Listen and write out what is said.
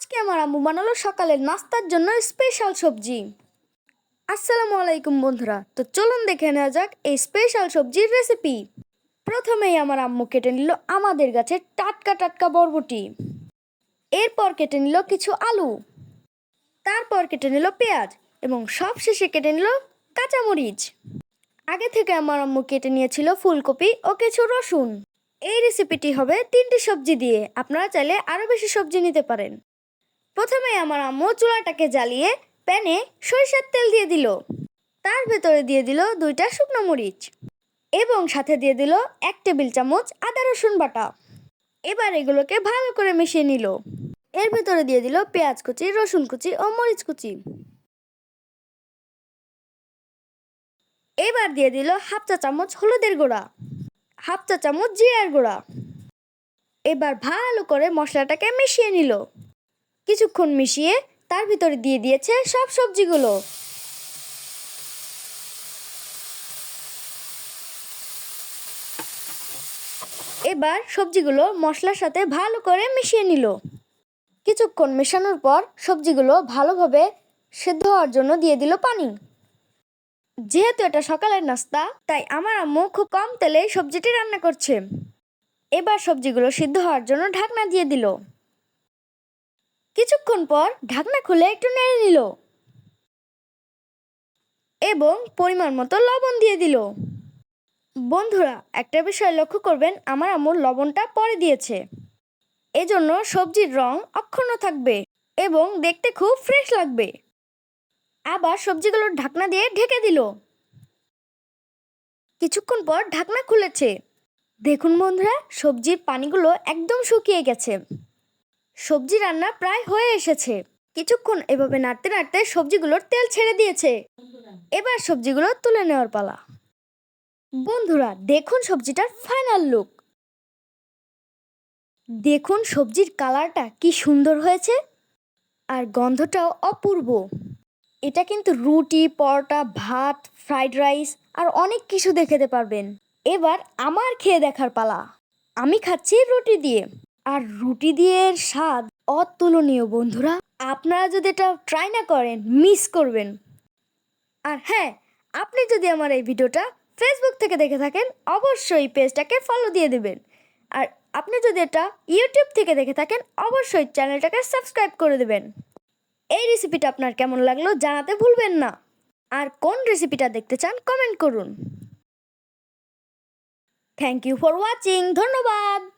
আজকে আমার আম্মু বানালো সকালের নাস্তার জন্য স্পেশাল সবজি। আসসালামু আলাইকুম বন্ধুরা, তো চলুন দেখে নেওয়া যাক এই স্পেশাল সবজির রেসিপি প্রথমেই আমার আম্মু কেটে নিল আমাদের গাছের টাটকা টাটকা বরবটি। এরপর কেটে নিল কিছু আলু। তারপর কেটে নিল পেঁয়াজ এবং সব শেষে কেটে নিল কাঁচামরিচ। আগে থেকে আমার আম্মু কেটে নিয়েছিল ফুলকপি ও কিছু রসুন। এই রেসিপিটি হবে তিনটি সবজি দিয়ে, আপনারা চাইলে আরও বেশি সবজি নিতে পারেন। প্রথমে আমার আম্মু চুলাটাকে জ্বালিয়ে প্যানে সরিষার তেল দিয়ে দিল। তার ভেতরে দিয়ে দিল দুইটা শুকনো মরিচ এবং সাথে দিয়ে দিল এক টেবিল চামচ আদা রসুন বাটা। এবার এগুলোকে ভালো করে মিশিয়ে নিল। এর ভেতরে দিয়ে দিল পেঁয়াজ কুচি, রসুন কুচি ও মরিচ কুচি। এবার দিয়ে দিল হাফ চা চামচ হলুদের গুঁড়া, হাফ চা চামচ জিরার গুঁড়া। এবার ভালো করে মশলাটাকে মিশিয়ে নিল। কিছুক্ষণ মিশিয়ে তার ভিতরে দিয়ে দিয়েছে সব সবজিগুলো। এবার সবজিগুলো মশলার সাথে ভালো করে মিশিয়ে নিল। কিছুক্ষণ মেশানোর পর সবজিগুলো ভালোভাবে সেদ্ধ হওয়ার জন্য দিয়ে দিল পানি। যেহেতু এটা সকালের নাস্তা, তাই আমার আম্মু খুব কম তেলে সবজিটি রান্না করছে। এবার সবজিগুলো সিদ্ধ হওয়ার জন্য ঢাকনা দিয়ে দিল। কিছুক্ষণ পর ঢাকনা খুলে একটু নেড়ে নিল এবং পরিমাণ মতো লবণ দিয়ে দিল। বন্ধুরা, একটা বিষয় লক্ষ্য করবেন, আমার আম্মুর লবণটা পরে দিয়েছে। এজন্য সবজির রং অক্ষুণ্ণ থাকবে এবং দেখতে খুব ফ্রেশ লাগবে। আবার সবজিগুলোর ঢাকনা দিয়ে ঢেকে দিল। কিছুক্ষণ পর ঢাকনা খুলেছে। দেখুন বন্ধুরা, সবজির পানিগুলো একদম শুকিয়ে গেছে। সবজি রান্না প্রায় হয়ে এসেছে। কিছুক্ষণ এভাবে নাড়তে নাড়তে সবজিগুলোর তেল ছেড়ে দিয়েছে। এবার সবজিগুলো তুলে নেওয়ার পালা। বন্ধুরা, দেখুন সবজিটার ফাইনাল লুক দেখুন সবজির কালারটা কি সুন্দর হয়েছে আর গন্ধটাও অপূর্ব। এটা কিন্তু রুটি, পরোটা, ভাত ফ্রাইড রাইস আর অনেক কিছু দিয়ে খেতে পারবেন। এবার আমার খেয়ে দেখার পালা। আমি খাচ্ছি রুটি দিয়ে। আর রুটি দিয়ে এর স্বাদ অতুলনীয়, বন্ধুরা। আপনারা যদি এটা ট্রাই না করেন মিস করবেন। আর হ্যাঁ আপনি যদি আমার এই ভিডিওটা ফেসবুক থেকে দেখে থাকেন, অবশ্যই পেজটাকে ফলো দিয়ে দেবেন। আর আপনি যদি এটা ইউটিউব থেকে দেখে থাকেন, অবশ্যই চ্যানেলটাকে সাবস্ক্রাইব করে দেবেন। এই রেসিপিটা আপনার কেমন লাগল জানাতে ভুলবেন না। আর কোন রেসিপিটা দেখতে চান কমেন্ট করুন। থ্যাংক ইউ ফর ওয়াচিং ধন্যবাদ।